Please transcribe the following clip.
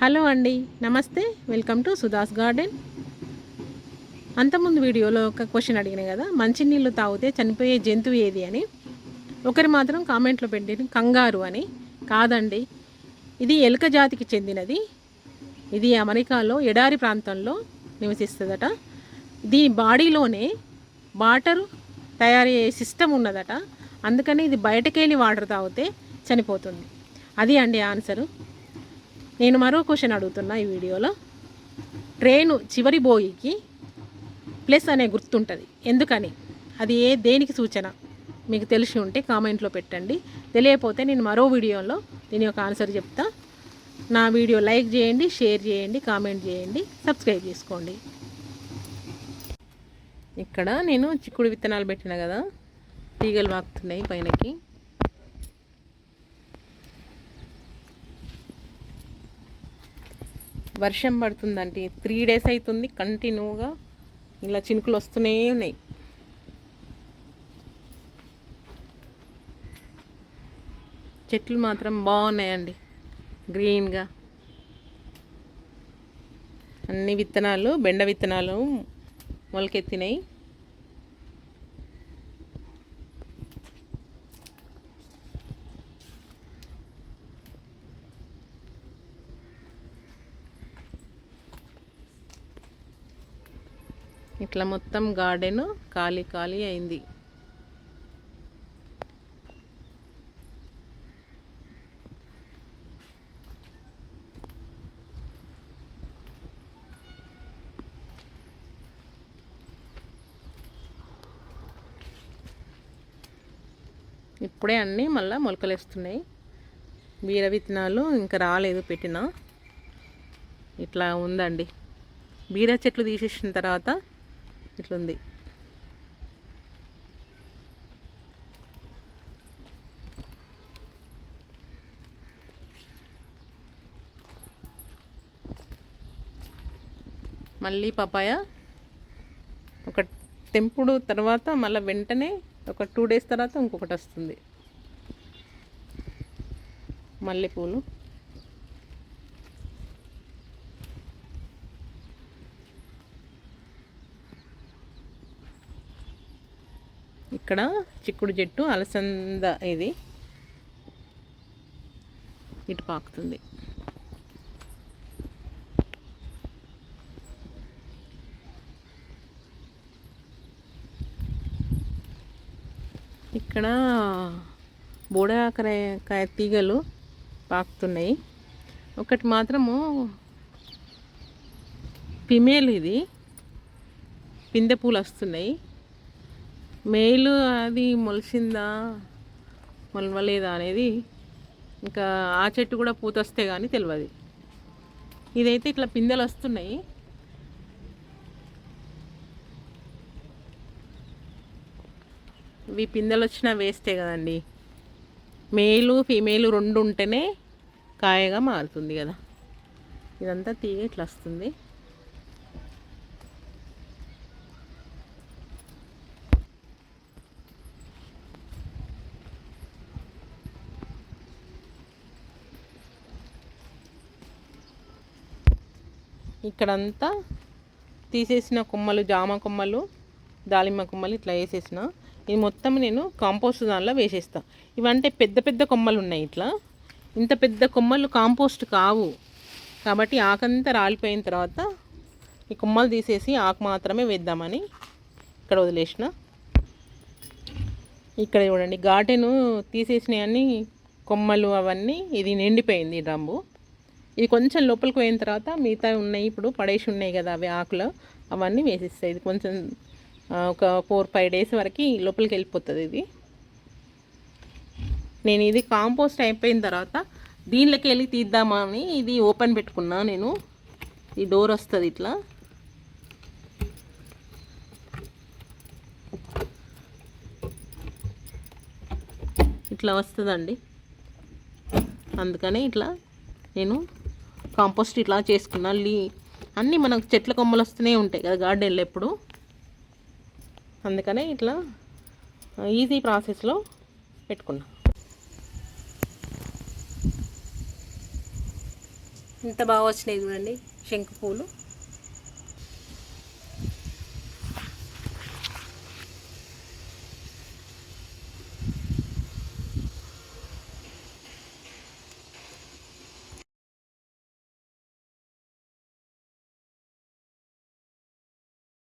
Hello అండి నమస్తే. Welcome to Sudha's garden. అంతకుముందు వీడియోలో ఒక క్వశ్చన్ అడిగిన కదా మంచినీళ్ళు తాగితే చనిపోయే జంతువు ఏది అని. ఒకరు మాత్రం కామెంట్లో పెట్టిన కంగారు అని. కాదండి ఇది ఎలుక జాతికి చెందినది. ఇది అమెరికాలో ఎడారి ప్రాంతంలో నివసిస్తుందట. దీని బాడీలోనే వాటరు తయారయ్యే సిస్టమ్ ఉన్నదట. అందుకని ఇది బయటకెళ్ళి వాటర్ తాగితే చనిపోతుంది. అది అండి ఆన్సరు. నేను మరో క్వశ్చన్ అడుగుతున్నా ఈ వీడియోలో. ట్రైను చివరి బోయికి ప్లస్ అనే గుర్తుంటుంది. ఎందుకని? అది ఏ దేనికి సూచన? మీకు తెలిసి ఉంటే కామెంట్లో పెట్టండి. తెలియకపోతే నేను మరో వీడియోలో దీని యొక్క ఆన్సర్ చెప్తా. నా వీడియో లైక్ చేయండి షేర్ చేయండి కామెంట్ చేయండి సబ్స్క్రైబ్ చేసుకోండి. ఇక్కడ నేను చిక్కుడు విత్తనాలు పెట్టిన కదా తీగలు వాకుతున్నాయి పైనకి. వర్షం పడుతుందండి త్రీ డేస్ అవుతుంది కంటిన్యూగా ఇలా చినుకులు వస్తూనే ఉన్నాయి. చెట్లు మాత్రం బాగున్నాయండి గ్రీన్గా అన్ని విత్తనాలు బెండ విత్తనాలు మొలకెత్తినాయి. ఇట్లా మొత్తం గార్డెను ఖాళీ ఖాళీ అయింది. ఇప్పుడే అన్నీ మళ్ళీ మొలకలేస్తున్నాయి. బీర విత్తనాలు ఇంకా రాలేదు పెట్టిన. ఇట్లా ఉందండి. బీర చెట్లు తీసేసిన తర్వాత ఇట్లుంది. మళ్ళీ పపాయ. ఒక తెంపుడు తర్వాత మళ్ళీ వెంటనే ఒక టూ డేస్ తర్వాత ఇంకొకటి వస్తుంది. మల్లెపూలు. ఇక్కడ చిక్కుడు చెట్టు అలసంద ఇది. ఇటు పాకుతుంది. ఇక్కడ బోడాకాయ తీగలు పాకుతున్నాయి. ఒకటి మాత్రము ఫిమేల్ ఇది. పిందె పూలు వస్తున్నాయి. మేలు అది మొలిసిందా? మొలవలేదా అనేది ఇంకా ఆ చెట్టు కూడా పూత వస్తే కానీ తెలియదు ఇదైతే ఇట్లా పిందెలు వస్తున్నాయి. ఇవి పిందెలు వచ్చినా వేస్టే కదండి. మేలు ఫీమేలు రెండు ఉంటేనే కాయగా మారుతుంది కదా. ఇదంతా తీగ ఇట్లా వస్తుంది. ఇక్కడంతా తీసేసిన కొమ్మలు జామ కొమ్మలు దాలిమ్మ కొమ్మలు ఇట్లా వేసేసిన. ఇది మొత్తం నేను కాంపోస్ట్ దానిలో వేసేస్తా. ఇవంటే పెద్ద పెద్ద కొమ్మలు ఉన్నాయి ఇట్లా. ఇంత పెద్ద కొమ్మలు కాంపోస్ట్ కావు. కాబట్టి ఆకంతా రాలిపోయిన తర్వాత ఈ కొమ్మలు తీసేసి ఆకు మాత్రమే వేద్దామని ఇక్కడ వదిలేసిన. ఇక్కడ చూడండి గార్డెను తీసేసినవన్నీ కొమ్మలు అవన్నీ ఇది నిండిపోయింది డ్రమ్ము. ఇది కొంచెం లోపలికి పోయిన తర్వాత మిగతా ఉన్నాయి ఇప్పుడు పడేసి ఉన్నాయి కదా అవి ఆకులు అవన్నీ వేసిస్తాయి. ఇది కొంచెం ఒక ఫోర్ ఫైవ్ డేస్ వరకు లోపలికి వెళ్ళిపోతుంది ఇది. నేను ఇది కాంపోస్ట్ అయిపోయిన తర్వాత దీనిలోకి వెళ్ళి తీద్దామని ఇది ఓపెన్ పెట్టుకున్నా నేను. ఈ డోర్ వస్తుంది ఇట్లా. ఇట్లా వస్తుందండి. అందుకనే ఇట్లా నేను కాంపోస్ట్ ఇట్లా చేసుకున్నా లీ. అన్నీ మనకు చెట్ల కొమ్మలు వస్తూనే ఉంటాయి కదా గార్డెన్లో ఎప్పుడు. అందుకనే ఇట్లా ఈజీ ప్రాసెస్లో పెట్టుకున్నా. ఇంత బాగా వచ్చినాయి చూడండి శంకు పూలు.